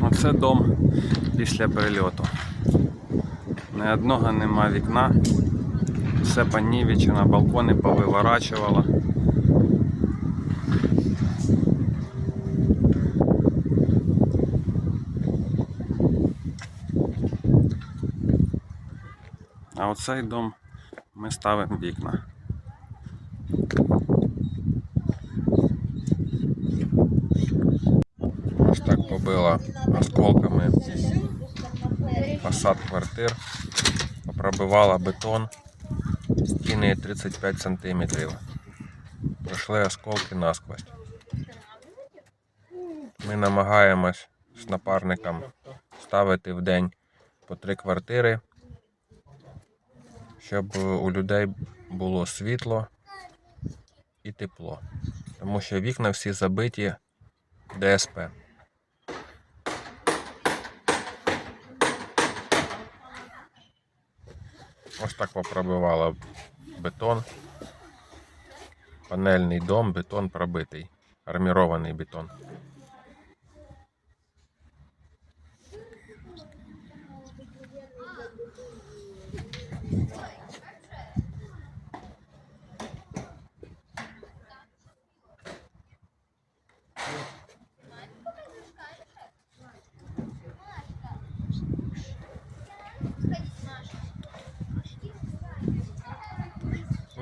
Оце дом після прильоту. Ні одного нема вікна. Все понівечено, балкони повиворачувало. А оцей дом ми ставимо вікна. Ось осколками фасад квартир, попробивала бетон, стіни 35 см. Пройшли осколки насквозь. Ми намагаємось з напарником ставити в день по три квартири, щоб у людей було світло і тепло. Тому що вікна всі забиті ДСП. Ось так попробивала бетон. Панельний дом, бетон пробитий. Армірований бетон.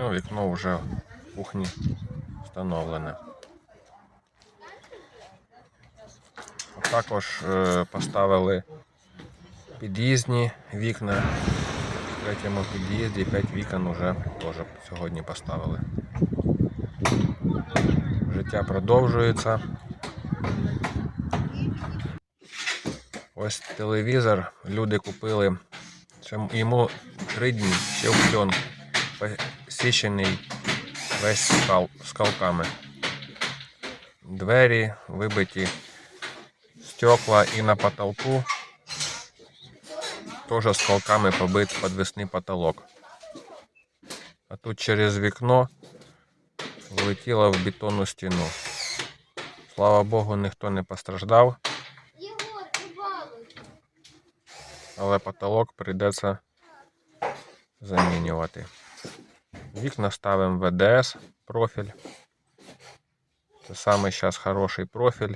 Ну, вікно вже в кухні встановлене. Також е, поставили під'їзні вікна. В третьому під'їзді 5 вікон вже теж сьогодні поставили. Життя продовжується. Ось телевізор люди купили. Йому 3 дні, ще в пленку посічений весь скал, скалками. Двері вибиті стекла і на потолку теж скалками побит подвісний потолок. А тут через вікно влетіло в бетонну стіну. Слава Богу, ніхто не постраждав, але потолок прийдеться замінювати. Вікна ставимо ВДС профіль. Це саме зараз хороший профіль.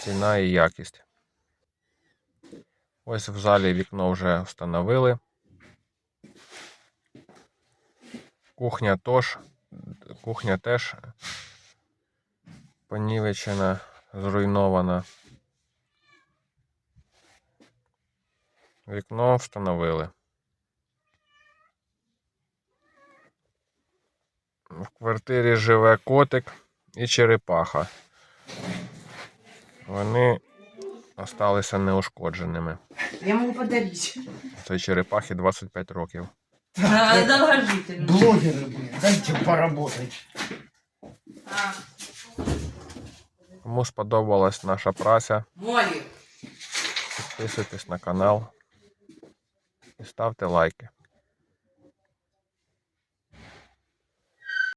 Ціна і якість. Ось в залі вікно вже встановили. Кухня теж, кухня теж понівечена, зруйнована. Вікно встановили. В квартирі живе котик і черепаха. Вони залишилися неушкодженими. Я могу подарить. Цій черепахі 25 років. Долгожительно. Блогеры, блин, дайте поработать. Кому сподобалась наша праця, Молі. підписуйтесь на канал і ставте лайки.